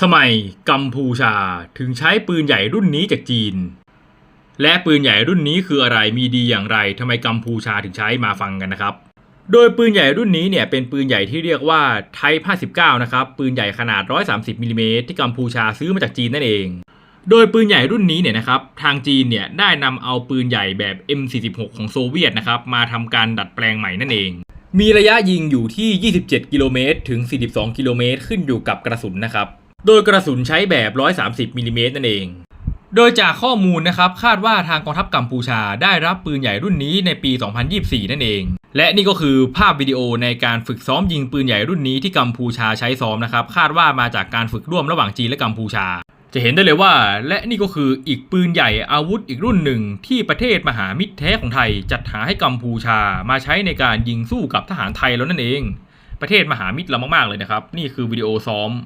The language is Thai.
ทำไมกัมพูชาถึงใช้ปืนใหญ่รุ่นนี้จากจีน และปืนใหญ่รุ่นนี้คืออะไรมีดีอย่างไรทำไมกัมพูชาถึงใช้มาฟังกันนะครับ โดยปืนใหญ่รุ่นนี้เนี่ยเป็นปืนใหญ่ที่เรียกว่าไทป์59 นะครับปืนใหญ่ขนาด 130มิลลิเมตรที่กัมพูชาซื้อมาจากจีนนั่นเอง โดยปืนใหญ่รุ่นนี้เนี่ยนะครับทางจีนเนี่ยได้นำเอาปืนใหญ่แบบ M46 ของโซเวียตนะครับมาทำการดัดแปลงใหม่นั่นเองมีระยะยิงอยู่ที่ 27 กิโลเมตรถึง 42 กิโลเมตรขึ้นอยู่กับกระสุนนะครับ โดยกระสุนใช้แบบ 130มิลลิเมตรนั่นเอง โดยจากข้อมูลนะครับคาดว่าทางกองทัพกัมพูชาได้รับปืนใหญ่รุ่นนี้ในปี 2024 นั่นเอง และนี่ก็คือภาพวิดีโอในการฝึกซ้อมยิงปืนใหญ่รุ่นนี้ที่กัมพูชาใช้ซ้อมนะครับคาดว่ามาจากการฝึกร่วมระหว่างจีนและกัมพูชา จะเห็นได้เลยว่า และนี่ก็คืออีกปืนใหญ่อาวุธอีกรุ่นหนึ่ง ที่ประเทศมหามิตรแท้ของไทย จัดหาให้กัมพูชามาใช้ในการยิงสู้กับทหารไทยแล้วนั่นเอง ประเทศมหามิตรเรามากๆเลยนะครับนี่คือวิดีโอซ้อม